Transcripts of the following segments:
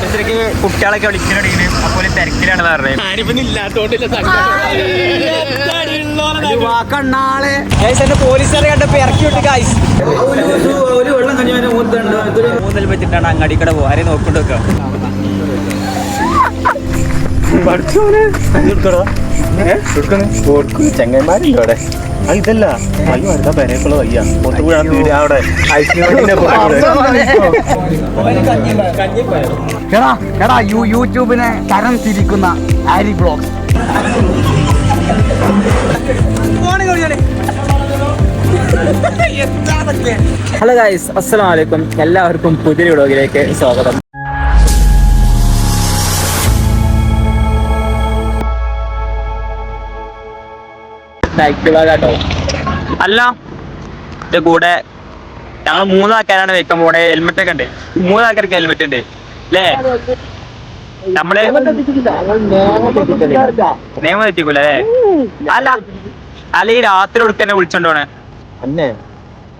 ഓരോരുത്തർക്ക് കുട്ടികളൊക്കെ വിളിച്ചിട്ടുണ്ടെങ്കിൽ അപ്പോൾ തിരക്കിലാണ് പറഞ്ഞത് വാക്കണ്ണാളെ പോലീസുകാരെ കണ്ടപ്പോ ഇറക്കി വിട്ട് കായ്സ് ഒരു വെള്ളം കഴിഞ്ഞാൽ മൂന്നിൽ വെച്ചിട്ടാണ് അങ്ങാടിക്കട പോകാരെ ആരെയും ആ, ഇതല്ല. അയ്യോ അടുത്ത പെരേക്കുള്ള വയ്യ. പുറത്തു വീഴാൻ വീട് അവിടെ. എടാ എടാ യൂട്യൂബിനെ തരം തിരിക്കുന്ന ആരി ബ്ലോഗ് ഹലോ ഗായ്സ് അസ്സലാം വലൈക്കും എല്ലാവർക്കും പുതിയ വ്ളോഗിലേക്ക് സ്വാഗതം. അല്ല ഇത് കൂടെ ഞങ്ങൾ മൂന്നാൾക്കാരാണ് വെക്കാൻ പോണേ. ഹെൽമെറ്റ് ഒക്കെ ഉണ്ട്. മൂന്നാൾക്കാർക്ക് ഹെൽമെറ്റ് ഉണ്ട്. അല്ലേ? നമ്മൾ നിയമം എത്തിക്കൂല അല്ലേ? അല്ല ഈ രാത്രി ഒടുക്ക തന്നെ വിളിച്ചോണ്ട് പോണേ. അന്നെ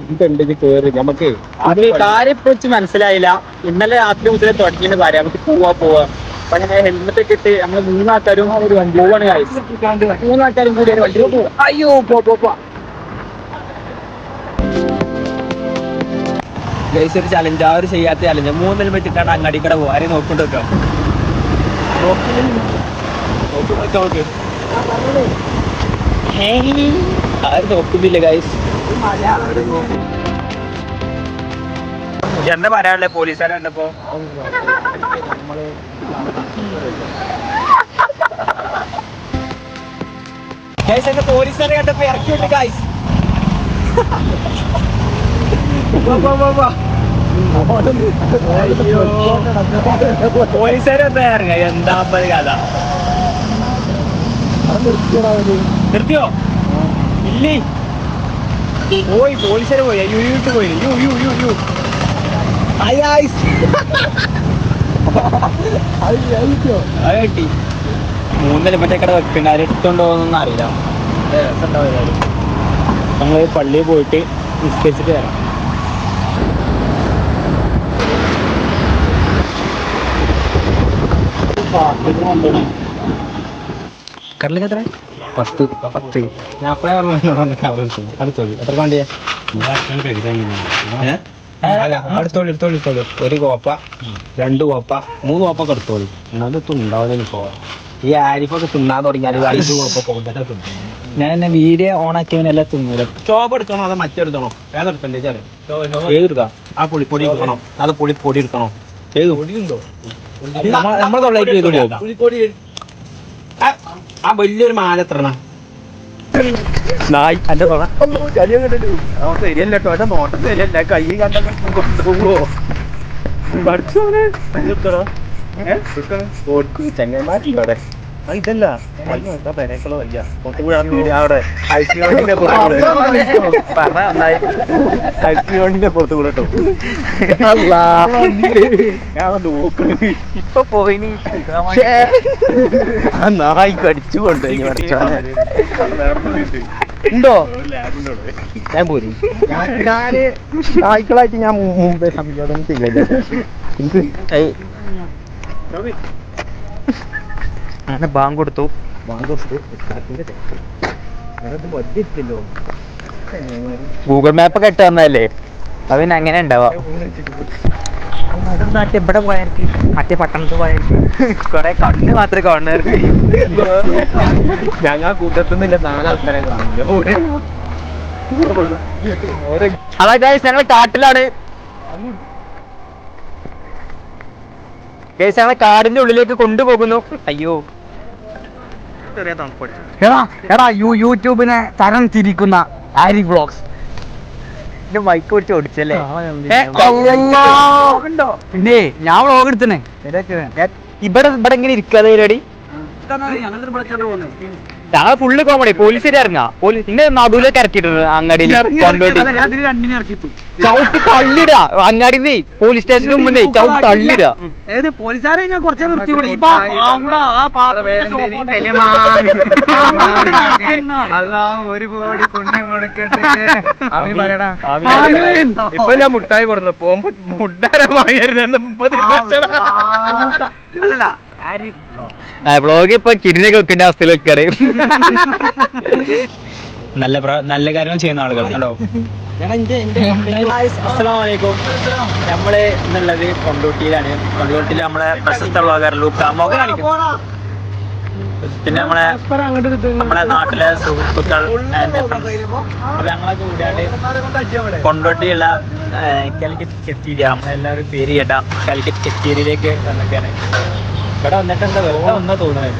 നമുക്ക് കാര്യം മനസ്സിലായില്ല. ഇന്നലെ രാത്രി മുതലേ തുടങ്ങിയ കാര്യം നമുക്ക് പോവാ പോവാ. അപ്പൊ അങ്ങനെ ഹെൽമെറ്റ് ഒക്കെ ഇട്ട് നമ്മൾ മൂന്നാൾക്കാരും ഒരു വണ്ടി പോവാണ് guys. മൂന്നാൾക്കാരും കൂടി ഒരു വണ്ടി പോവാ. അയ്യോ പോ പോ പോ. ഗൈസ് ഒരു ചലഞ്ച് ആ ഒരു ചെയ്യാത്ത ചലഞ്ച് മൂന്ന് ഹെൽമെറ്റ് ഇട്ടാണ് കട പോവാ. ആരെയും നോക്കിട്ട് വെക്കാം ആരും നോക്കുന്നില്ല ഗൈസ് എന്താ പറയാനുള്ളത് പോലീസുകാരെ കണ്ടപ്പോ? പോലീസുകാരെ കണ്ടപ്പോ ഇറക്കി വിട്ട് ഗൈസ് പോലീസുകാരെ എന്താ ഇറങ്ങ. എന്താ കഥ? നിർത്തിയോ? ഇല്ലേ? പോയി പോലീസുകാരെ പോയി. യു യു ഇട്ട് പോയി. യു യു യു യു അത് കിട്ടി മൂന്നര മറ്റേക്കട വെക്കണ്ട ആരും എടുത്തോണ്ട് പോകുന്നൊന്നും അറിയില്ല. നമ്മൾ പള്ളിയിൽ പോയിട്ട് നിസ്കരിച്ചിട്ട് വരാം. കടലൊക്കെ എത്ര പത്ത്. പത്ത്. ഞാൻ അപ്പഴേ അടുത്തോളി എത്ര വേണ്ടിയേ അടുത്തോളി എടുത്തോളി എടുത്തോളി ഒരു കോപ്പ രണ്ട് കോപ്പ. മൂന്ന് കോപ്പ എടുത്തോളി എന്നാലും തുണ്ടാവുന്നതിന് പോവാം. ഈ ആരിഫൊക്കെ തിന്നാൻ തുടങ്ങിയാൽ അഞ്ച് കോപ്പ പോകുമ്പോൾ ഞാൻ എന്നെ വീഡിയോ ഓൺ ആക്കിയവനെല്ലാം തിന്നൂല. ചോപ്പ് എടുക്കണോ അതോ മറ്റെടുക്കണോ ഏതെടുക്കണ്ടേ ചേരെ ഏതെടുക്കാം ആ പൊടി പൊടി എടുക്കണോ? അത് പൊടി പൊടി എടുക്കണോ? ഏത്? നമ്മളെ തൊള്ളേക്ക് ആ വലിയൊരു മാല എത്ര നായ് എന്റെ തൊള്ള ശരിയല്ല കേട്ടോ. എന്റെ നോട്ടം ശരിയല്ല. കൈ കണ്ടോ ചെങ്ങന്മാരില്ല അവിടെ. ആ, ഇതല്ല. വീഴാൻ വീട് അവിടെ. ഐസ്ക്രീമിന്റെ ഐസ്ക്രീമിന്റെ പുറത്ത് കൂടെ കേട്ടോ ഞാൻ ഇപ്പൊ പോയിനി ആ നായി കടിച്ചു കൊണ്ടുപോയി ഉണ്ടോ? ഞാൻ പോരി. ഞാൻ നായ്ക്കളായിട്ട് ഞാൻ മുമ്പേ സമീപം ചെയ്യില്ല. എനിക്ക് അങ്ങനെ ബാങ്ക് കൊടുത്തു. ബാങ്ക് കൊടുത്തു ഗൂഗിൾ മാപ്പ് ഒക്കെ ഇട്ട് തന്നതല്ലേ? അത് പിന്നെ അങ്ങനെ ഉണ്ടാവാ. മറ്റേ ഇവിടെ പോയാർക്ക് മറ്റേ പട്ടണത്ത് പോയാർക്ക് കൊറേ കണ്ണ് മാത്രമേ കാണുന്നവർക്ക്. ഞങ്ങൾ കൂട്ടത്തുനിന്നില്ല നാലാൾക്കാരെ കാണില്ല അതാ ഗൈസ് ഞങ്ങൾ കാട്ടിലാണ്. ഞങ്ങളെ കാടിന്റെ ഉള്ളിലേക്ക് കൊണ്ടുപോകുന്നു. അയ്യോ. എടാ എടാ യു യൂട്യൂബിനെ തരം തിരിക്കുന്ന ആരി ബ്ലോഗ്സ്. എന്റെ മൈക്ക് പിടിച്ച് ഓടിച്ചല്ലേ? പിന്നെ ഞാൻ വ്ളോഗ് എടുത്തനെ. ഇവിടെ ഇവിടെ എങ്ങനെ ഇരിക്കാതെ പരിപാടി ഞങ്ങൾ ഫുള്ള് കോമഡി പോലീസ് ഇറങ്ങാ. പോലീസ് ഇന്നെ നടുവിൽ ഇറക്കിയിട്ടുണ്ട് അങ്ങാടിയിൽ ചവിട്ട് തള്ളിടാ അങ്ങാടി പോലീസ് സ്റ്റേഷന് മുന്നേ ചവിട്ട് തള്ളിടാ ഏത് പോലീസുകാരെ ഞാൻ കുറച്ചേ ഇപ്പൊ ഞാൻ മുട്ടായി പറഞ്ഞു പോകുമ്പോ മുട്ടാരമായിരുന്നു മുപ്പത് വ്ളോഗ് ഇപ്പൊ കിരിനെ വെക്കേണ്ട അവസ്ഥയിൽ വെക്കാറ് നല്ല പ്ര- നല്ല കാര്യങ്ങൾ ചെയ്യുന്ന ആളുകൾ. കണ്ടോ? നമ്മൾ എന്നുള്ളത് കൊണ്ടോട്ടിയിലാണ്. കൊണ്ടോട്ടിയിൽ നമ്മളെ പ്രശസ്ത വ്ളോഗർ ലൂക്കാമോ മുഖം കാണിക്കും. പിന്നെ നമ്മളെ നമ്മളെ നാട്ടിലെ സുഹൃത്തുക്കൾ ഞങ്ങളൊക്കെ കൂടിയാണ്ട് കൊണ്ടോട്ടിയുള്ള കാലിക്കറ്റ് കെറ്റീരിയ നമ്മളെല്ലാവരും പേര് കേട്ടാം. കാലിക്കറ്റ് കെത്തീരിയിലേക്ക് വന്നൊക്കെയാണ്. ഇവിടെ വന്നിട്ട് എന്താ വെറുതെ വന്നാ തോന്നുന്നത്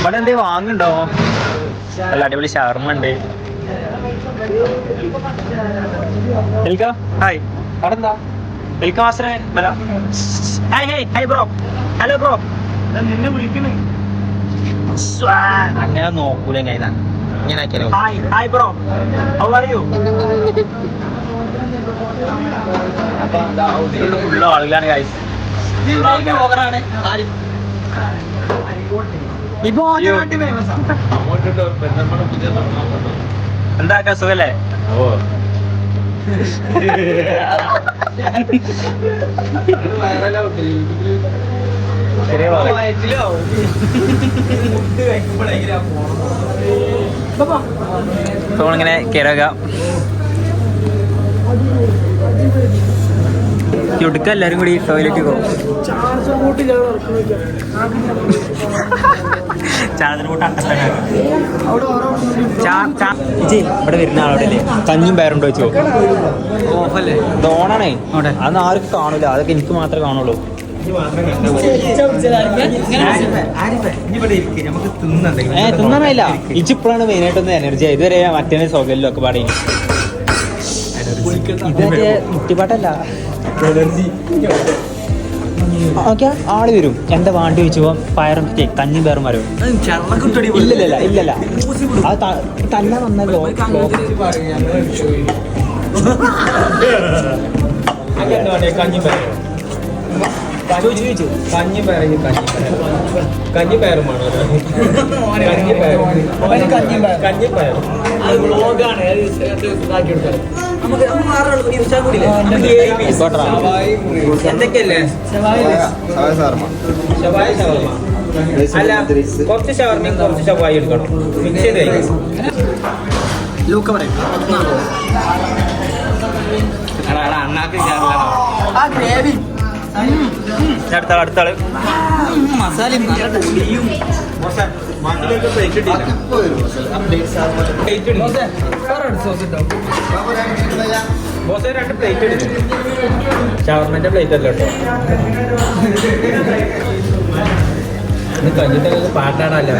ഇവിടെ എന്തേ വാങ്ങുണ്ടോ നല്ല അടിപൊളി ഷവർമ്മ ഉണ്ട്. Welcome hi. അവിടെ എന്താ വെൽക്കം മാസ്റ്ററെ വരാം. Hi hi hi bro. Hello bro. നിന്നെ വിളിക്കണേ അങ്ങനെ നോക്കൂല ഞാൻ ഇങ്ങനെ ആക്കിയാലോ? Hi hi bro. How are you full ആളുകളാണ് ഗൈസ് എന്താ സുഖല്ലേ? ഇങ്ങനെ കിടക ചുടുക്ക എല്ലാരും കൂടി ടോയ്ലറ്റിൽ പോകും. ചാർജർ കൂട്ട് ഇവിടെ വരുന്ന ആളോടെ അല്ലേ കഞ്ഞും പേരുണ്ടോ വെച്ചോ ദോണാണേ അതൊന്നും ആർക്കും കാണൂല. അതൊക്കെ എനിക്ക് മാത്രമേ കാണുള്ളൂ. ഏ തിന്നാനല്ല ഇച്ചിപ്പോഴാണ് മെയിൻ ആയിട്ടൊന്ന് എനർജി ഇതുവരെ മറ്റേ ഒക്കെ പാടി ഇത് മുട്ടിപ്പാട്ടല്ല. ഓക്കെ. ആൾ വരും. എന്താ വാണ്ടി വെച്ചപ്പോ പയറും കഞ്ഞി പയറും വരും. ഇല്ലല്ല. ഇല്ലല്ല അത് കഞ്ഞിപ്പയറും കഞ്ഞിപ്പയറും കഞ്ഞിപ്പയറും അത് പയറ് ഇതാക്കി പയറുമാണ് കഞ്ഞി പയർ കഞ്ഞി പയർ എന്തൊക്കെയല്ലേ? ഷവായി ഷവർമ്മ അല്ല കുറച്ച് ഷവർമ്മയും കുറച്ച് ഷവായി എടുക്കണം. മിക്സ് ചെയ്ത് കഴിക്കും. ആ ഗ്രേവി. അടുത്ത അടുത്താൾ ബോസേ രണ്ട് പ്ലേറ്റ് എടുക്കും. ഷവർമ്മന്റെ പ്ലേറ്റ് അല്ല കേട്ടോ? ഇത് കഴിഞ്ഞിട്ട് പാട്ടാടല്ല?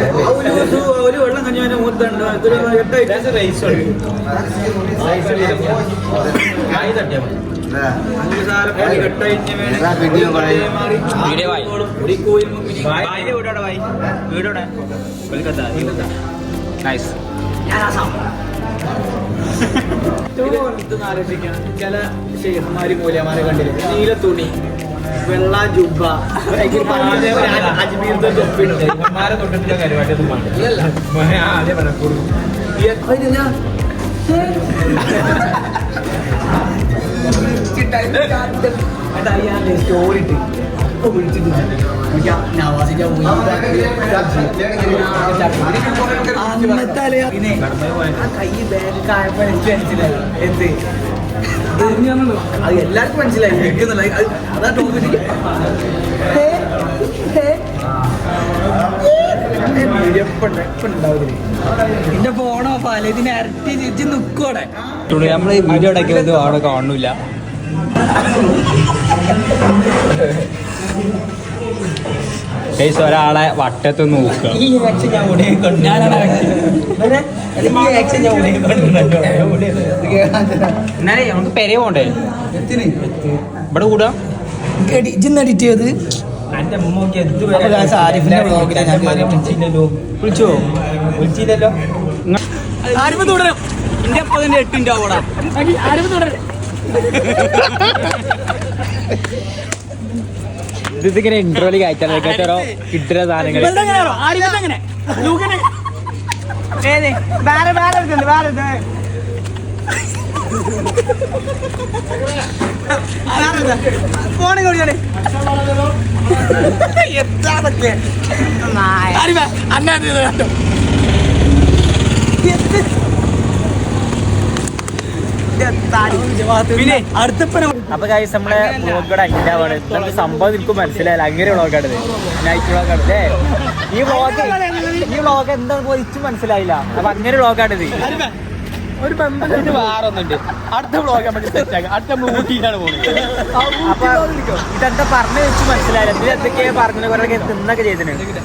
ഒരു വെള്ളം കഞ്ഞാനും മൂത്തുണ്ട് എട്ട് റൈസ് കായ് തട്ടിയാൽ മതി. വീഡിയോ വീടോടെ വീടോടെ കൊൽക്കത്ത. നൈസ് ചില ഷെയ്ഖന്മാര് മൂലമാരെ കണ്ടില്ലേ? നീല തുണി വെള്ള ജുബ അജ്മീറിന്റെ തൊപ്പിണ്ട് തൊട്ടിട്ടുള്ള പരിപാടിയൊന്നും വേണ്ട ആ, അതേ പറഞ്ഞ കൊടുക്കും സ്റ്റോറി ഇട്ട്. ഇപ്പൊ വിളിച്ചിട്ട് നവാസിന്റെ കൈ ബാഗ് കായപ്പോ എനിക്ക് മനസ്സിലായി എന്ത് അത് എല്ലാവർക്കും മനസ്സിലായി നിൽക്കുന്നില്ല അതാ ടോപ്പിക്ക് എന്റെ ഫോൺ ഓഫ് ഇതിനെ ഇരട്ടി തിരിച്ച് നിക്കോടെ നമ്മൾ വീഡിയോ അടയ്ക്കുന്നത് അവിടെ കാണുന്നില്ല ഗൈസ് ഒരാളെ വട്ടത്ത് നോക്കുക. എന്നാലേ നമുക്ക് പോണ്ടേ? ഇവിടെ കൂടാ. ഇജിന്ന് എഡിറ്റ് ചെയ്ത്. വിളിച്ചോ? വിളിച്ചില്ലല്ലോ. തുടരും. എന്റെ അപ്പൊ തന്നെ ആവോടാ. തുടരും. ഇതിങ്ങനെ ഇൻട്രോയിൽ കയറ്റാൻ കേട്ടോ കിട്ടുന്ന സാധനങ്ങൾ. ഫോണ് കൊടുക്കണേ അന്നെ കണ്ടോ. പിന്നെ അടുത്തപ്പന അപ്പൊ കാര്യം നമ്മളെ വ്ളോഗോടെ അഞ്ചാവാണ് നമുക്ക് സംഭവം എനിക്ക് മനസ്സിലായില്ല. അങ്ങനെ വ്ളോഗാണിത് നൈറ്റ് വ്ളോഗാണ് അല്ലേ ഈ വ്ളോഗ് ഈ വ്ളോഗ് എന്താണെന്ന് പോലും മനസ്സിലായില്ല. അപ്പൊ അങ്ങനെ വ്ളോഗാണിത് ഒരു ബന്ധം വേറെ ഒന്നുണ്ട് അടുത്ത വ്ളോഗ് നമ്മൾ സെറ്റ് ആക്കാം. അടുത്ത നമ്മൾ ഊട്ടിയിലാണ് പോകുന്നത് അപ്പൊ ഇതെന്താ പറഞ്ഞു വെച്ച് മനസ്സിലായില്ല. ഇതിൽ എന്തൊക്കെയാ പറഞ്ഞത്? കുറെ തിന്നൊക്കെ ചെയ്തിട്ടുണ്ട്.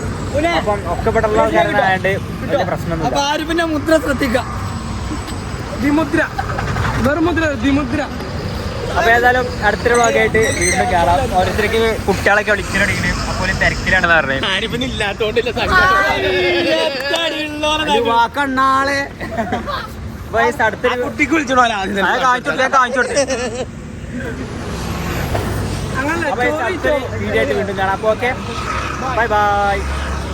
അപ്പം ഒക്കെ വലിയ പ്രശ്നമൊന്നുമില്ല. അപ്പൊ ആരിഫിന്റെ മുദ്ര ശ്രദ്ധിക്ക. ദിമുദ്ര വെറും മുദ്ര ദിമുദ്ര അപ്പൊ ഏതായാലും അടുത്തൊരു ഭാഗമായിട്ട് വീണ്ടും കാണാം ഓരോരുത്തർക്ക് കുട്ടികളൊക്കെ വിളിച്ചിട്ടുണ്ടെങ്കിൽ അപ്പോൾ തിരക്കിലാണെന്ന് പറഞ്ഞത് വാക്കണ്ണാളെ അടുത്തൊരു കുട്ടിക്ക് കാണിച്ചു ഞാൻ കാണിച്ചു കൊടുത്ത്. വീഡിയോ ആയിട്ട് വീണ്ടും കാണാം അപ്പൊ ഓക്കെ ബൈ ബൈ